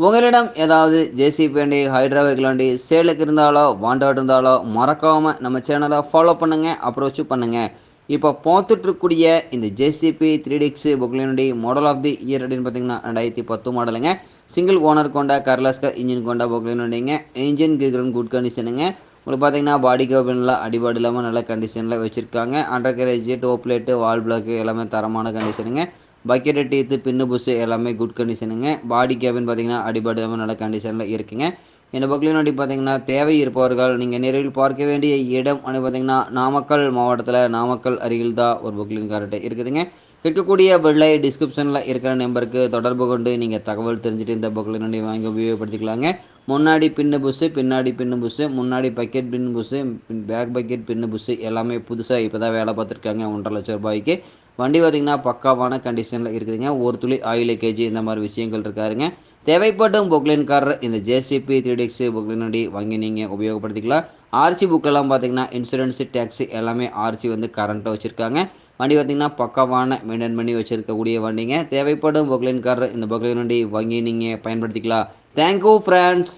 உங்களிடம் ஏதாவது ஜேசிபி வண்டி ஹைட்ராபைக் வண்டி சேலுக்கு இருந்தாலோ வாண்டாட் இருந்தாலோ மறக்காமல் நம்ம சேனலை ஃபாலோ பண்ணுங்கள் அப்ரோச்சும் பண்ணுங்கள் இப்போ பார்த்துட்ருக்கூடிய இந்த ஜேசிபி த்ரீ டிக்ஸ் புக்லினுடைய மாடல் ஆஃப் தி இயர் அப்படின்னு பார்த்தீங்கன்னா ரெண்டாயிரத்தி பத்து மாடலுங்க சிங்கிள் ஓனர் கொண்ட கர்லாஸ்கர் இன்ஜின் கொண்ட புக்லினுடையங்க இன்ஜின் கிக்ரன் குட் கண்டிஷனுங்க உங்களுக்கு பார்த்தீங்கன்னா பாடி கேபினில் அடிபாடு இல்லாமல் நல்ல கண்டிஷனில் வச்சுருக்காங்க. Undercarriage top plate valve block எல்லாமே தரமான கண்டிஷனுங்க பக்கெட்டு டீத்து பின்னு புஸ்ஸு எல்லாமே குட் கண்டிஷனுங்க பாடி கேபின் பார்த்தீங்கன்னா அடிபாடு நல்ல கண்டிஷனில் இருக்குங்க. இந்த பக்லின் வண்டி பார்த்தீங்கன்னா தேவை இருப்பவர்கள் நீங்கள் நேரில் பார்க்க வேண்டிய இடம் அப்படின்னு பார்த்தீங்கன்னா நாமக்கல் மாவட்டத்தில் நாமக்கல் அருகில் தான் ஒரு புக்லிங் கரெக்டாக இருக்குதுங்க. இருக்கக்கூடிய வெள்ளை டிஸ்கிரிப்ஷனில் இருக்கிற நம்பருக்கு தொடர்பு கொண்டு நீங்கள் தகவல் தெரிஞ்சுட்டு இந்த புக்கில் வண்டி வாங்கி உபயோகப்படுத்திக்கலாங்க. முன்னாடி பின்னு புஸ்ஸு பின்னாடி பின்னு புஸ்ஸு முன்னாடி bucket pin bush back bucket pin bush எல்லாமே புதுசாக இப்போ தான் வேலை பார்த்துருக்காங்க ஒன்றரை லட்சம் ரூபாய்க்கு. வண்டி பார்த்திங்கன்னா பக்காவான கண்டிஷனில் இருக்குதுங்க. ஒரு துளி ஆயில் கேஜி இந்த மாதிரி விஷயங்கள் இருக்காருங்க தேவைப்படும் பொக்லின்காரர் இந்த ஜேசிபி த்ரீ டிக்ஸ் பொக்லின் வண்டி வாங்கி நீங்கள் உபயோகப்படுத்திக்கலாம். ஆர்சி புக்கெல்லாம் பார்த்தீங்கன்னா இன்சூரன்ஸு டேக்ஸு எல்லாமே ஆர்சி வந்து கரண்ட்டாக வச்சுருக்காங்க. வண்டி பார்த்திங்கன்னா பக்காவான மெயின்டைன் பண்ணி வச்சுருக்கக்கூடிய வண்டிங்க. தேவைப்படும் பொக்லின்காரர் இந்த பொக்லின் வண்டி வாங்கி நீங்கள் பயன்படுத்திக்கலாம். Thank you friends